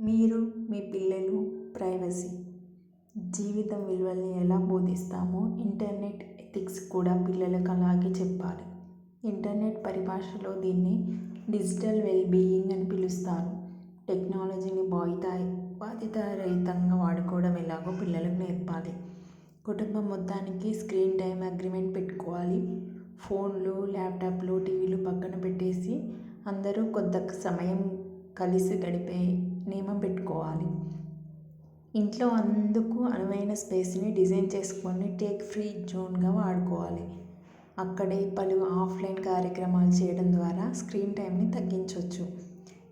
మీరు మీ పిల్లలు ప్రైవసీ. జీవితం విలువల్ని ఎలా బోధిస్తామో ఇంటర్నెట్ ఎథిక్స్ కూడా పిల్లలకు అలాగే చెప్పాలి. ఇంటర్నెట్ పరిభాషలో దీన్ని డిజిటల్ వెల్ బీయింగ్ అని పిలుస్తారు. టెక్నాలజీని బాయ్తాయి బాధిత రహితంగా వాడుకోవడం ఎలాగో పిల్లలకు నేర్పాలి. కుటుంబం మొత్తానికి స్క్రీన్ టైం అగ్రిమెంట్ పెట్టుకోవాలి. ఫోన్లు ల్యాప్టాప్లు టీవీలు పక్కన పెట్టేసి అందరూ కొద్ది సమయం కలిసి గడిపే నియమం పెట్టుకోవాలి. ఇంట్లో అందుకు అనువైన స్పేస్ని డిజైన్ చేసుకొని టేక్ ఫ్రీ జోన్గా వాడుకోవాలి. అక్కడే పలు ఆఫ్లైన్ కార్యక్రమాలు చేయడం ద్వారా స్క్రీన్ టైంని తగ్గించవచ్చు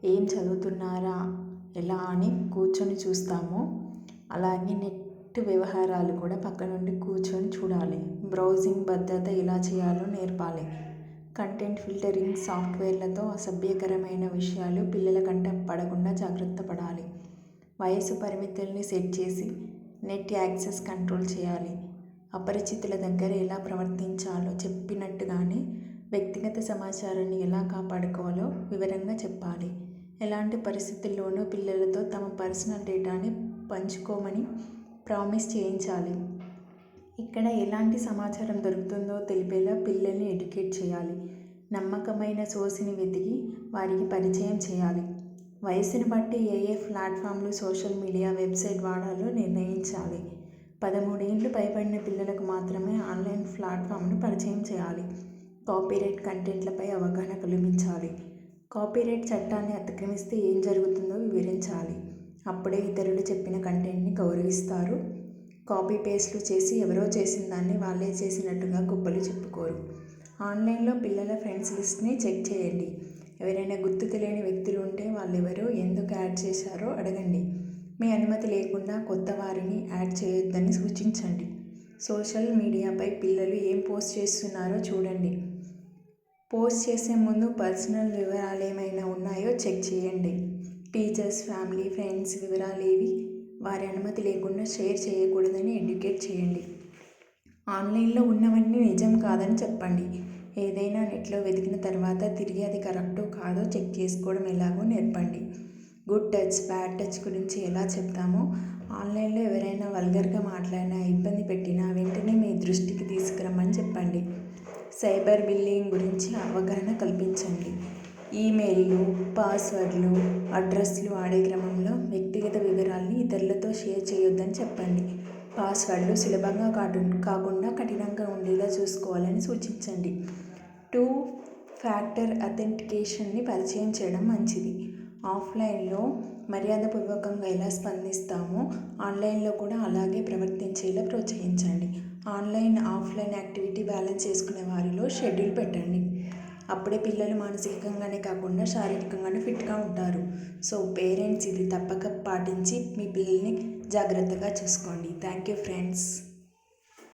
ఏం చదువుతున్నారా? ఎలా అని కూర్చొని చూస్తామో. అలాగే నెట్ వ్యవహారాలు కూడా పక్క నుండి కూర్చొని చూడాలి. బ్రౌజింగ్ భద్రత ఎలా చేయాలో నేర్పాలి. కంటెంట్ ఫిల్టరింగ్ సాఫ్ట్వేర్లతో అసభ్యకరమైన విషయాలు పిల్లల కంట పడకుండా జాగ్రత్త పడాలి. వయసు పరిమితుల్ని సెట్ చేసి నెట్ యాక్సెస్ కంట్రోల్ చేయాలి. అపరిచితుల దగ్గర ఎలా ప్రవర్తించాలో చెప్పినట్టుగానే వ్యక్తిగత సమాచారాన్ని ఎలా కాపాడుకోవాలో వివరంగా చెప్పాలి. ఎలాంటి పరిస్థితుల్లోనూ పిల్లలతో తమ పర్సనల్ డేటాని పంచుకోమని ప్రామిస్ చేయించాలి. ఇక్కడ ఎలాంటి సమాచారం దొరుకుతుందో తెలిపేలా పిల్లల్ని ఎడ్యుకేట్ చేయాలి. నమ్మకమైన సోర్స్ని వెతికి వారికి పరిచయం చేయాలి. వయసును బట్టి ఏ ఏ ప్లాట్ఫామ్లు సోషల్ మీడియా వెబ్సైట్ వాడాలో నిర్ణయించాలి. పదమూడేండ్లు పైబడిన పిల్లలకు మాత్రమే ఆన్లైన్ ప్లాట్ఫామ్ను పరిచయం చేయాలి. కాపీరైట్ కంటెంట్లపై అవగాహన కల్పించాలి కాపీరైట్ చట్టాన్ని అతిక్రమిస్తే ఏం జరుగుతుందో వివరించాలి. అప్పుడే ఇతరులు చెప్పిన కంటెంట్ని గౌరవిస్తారు. కాపీ పేస్ట్లు చేసి ఎవరో చేసిన దాన్ని వాళ్ళే చేసినట్టుగా గొప్పలు చెప్పుకోరు. ఆన్లైన్లో పిల్లల ఫ్రెండ్స్ లిస్ట్ని చెక్ చేయండి. ఎవరైనా గుర్తు తెలియని వ్యక్తులు ఉంటే వాళ్ళెవరో ఎందుకు యాడ్ చేశారో అడగండి. మీ అనుమతి లేకుండా కొత్త వారిని యాడ్ చేయొద్దని సూచించండి. సోషల్ మీడియాపై పిల్లలు ఏం పోస్ట్ చేస్తున్నారో చూడండి. పోస్ట్ చేసే ముందు పర్సనల్ వివరాలు ఏమైనా ఉన్నాయో చెక్ చేయండి. టీచర్స్ ఫ్యామిలీ ఫ్రెండ్స్ వివరాలు ఏవి వారి అనుమతి లేకుండా షేర్ చేయకూడదని ఎడ్యుకేట్ చేయండి. ఆన్లైన్లో ఉన్నవన్నీ నిజం కాదని చెప్పండి. ఏదైనా నెట్లో వెతికిన తర్వాత తిరిగి అది కరెక్టో కాదో చెక్ చేసుకోవడం ఎలాగో నేర్పండి. గుడ్ టచ్ బ్యాడ్ టచ్ గురించి ఎలా చెప్తామో ఆన్లైన్లో ఎవరైనా వల్గర్గా మాట్లాడినా ఇబ్బంది పెట్టినా వెంటనే మీ దృష్టికి తీసుకురమ్మని చెప్పండి. సైబర్ బిల్లింగ్ గురించి అవగాహన కల్పించండి. ఈమెయిల్లు పాస్వర్డ్లు అడ్రస్లు వాడే క్రమంలో వ్యక్తిగత వివరాల్ని ఇతరులతో షేర్ చేయొద్దని చెప్పండి. పాస్వర్డ్లు సులభంగా కాటు కాకుండా కఠినంగా ఉండేలా చూసుకోవాలని సూచించండి. టూ ఫ్యాక్టర్ అథెంటికేషన్ని పరిచయం చేయడం మంచిది. ఆఫ్లైన్లో మర్యాదపూర్వకంగా ఎలా స్పందిస్తామో ఆన్లైన్లో కూడా అలాగే ప్రవర్తించేలా ప్రోత్సహించండి. ఆన్లైన్ ఆఫ్లైన్ యాక్టివిటీ బ్యాలెన్స్ చేసుకునే వారిలో షెడ్యూల్ పెట్టండి. అప్పుడే పిల్లలు మానసికంగానే కాకుండా శారీరకంగానే ఫిట్గా ఉంటారు. సో పేరెంట్స్ ఇది తప్పక పాటించి మీ పిల్లల్ని జాగ్రత్తగా చూసుకోండి. Thank you friends.